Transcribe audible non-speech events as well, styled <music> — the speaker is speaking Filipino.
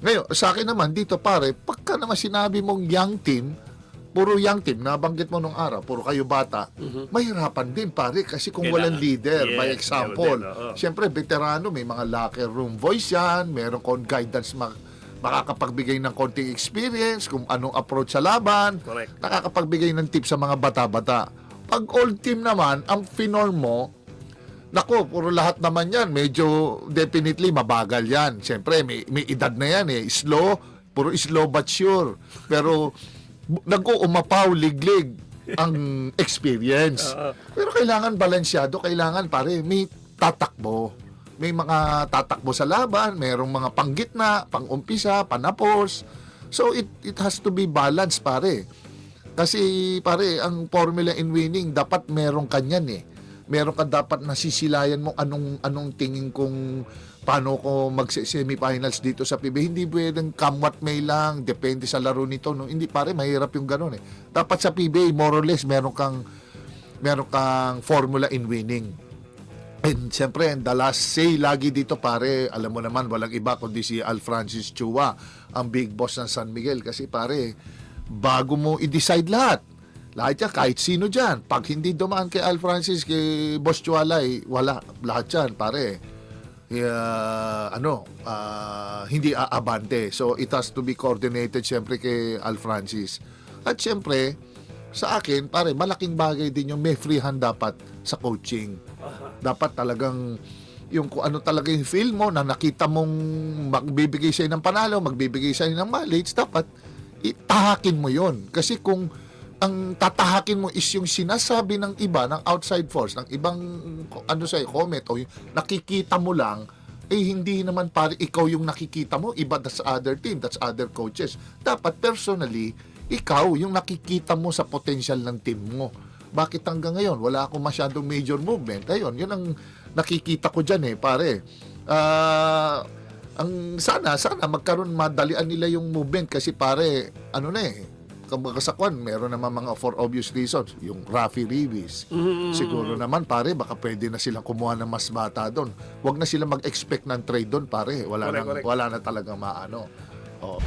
Ngayon, sa akin naman, dito pare, pagka naman sinabi mong young team, puro young team, nabanggit mo nung araw, puro kayo bata, mahirapan din pare kasi kung walang leader, by Yes, example. meron din, oo. Siyempre, veterano, may mga locker room voice yan, meron kong guidance mak- makakapagbigay ng konting experience, kung anong approach sa laban, Correct. nakakapagbigay ng tips sa mga bata-bata. Pag old team naman, ang finor mo, Nako, puro lahat naman yan. Medyo definitely mabagal yan. Siyempre, may, may edad na yan eh. Slow, puro slow but sure. Pero nag-uumapaw, liglig ang <laughs> experience. Pero kailangan balansyado, kailangan pare, may tatakbo. May mga tatakbo sa laban, merong mga panggitna, pangumpisa, panapos. So it it has to be balanced pare. Kasi pare, ang formula in winning dapat merong kanyan eh. Meron ka dapat nasisilayan mo anong anong tingin kong paano ko mag-semifinals dito sa PB. Hindi pwedeng come may lang, depende sa laro nito. No? Hindi pare, mahirap yung ganun eh. Dapat sa PBA, more or less, meron kang meron kang formula in winning. And siyempre, the last say lagi dito pare, alam mo naman, walang iba kundi si Al Francis Chua, ang big boss ng San Miguel. Kasi pare, bago mo i-decide lahat, lahat yan, kahit sino dyan, pag hindi dumaan kay Al Francis, kay Boss Chualay, wala, lahat yan, pare. Yeah, ano, ah, hindi aabante. So, it has to be coordinated siyempre kay Al Francis. At siyempre, sa akin, pare, malaking bagay din yung may free hand dapat sa coaching. Dapat talagang yung kung ano talaga yung feel mo na nakita mong magbibigay sa'yo ng panalo, magbibigay sa'yo ng mileage, dapat itahakin mo yon Kasi kung ang tatahakin mo is yung sinasabi ng iba, ng outside force, ng ibang ano sa'yo, comment o yung nakikita mo lang, eh hindi naman pare ikaw yung nakikita mo, iba that's other team, that's other coaches. Dapat personally, ikaw yung nakikita mo sa potential ng team mo. Bakit hanggang ngayon wala akong masyadong major movement? Ayun, yun ang nakikita ko diyan eh, pare. Ah, ang sana sana magkaroon madalian nila yung movement kasi pare, ano na eh, kumbaga sa kwan, meron naman mga for obvious reasons, yung Rafi Rivis. Siguro naman pare, baka pwede na silang kumuha ng mas bata doon. Huwag na sila mag-expect ng trade doon pare. Wala Correct, nang, correct. wala na talagang maano. Oh.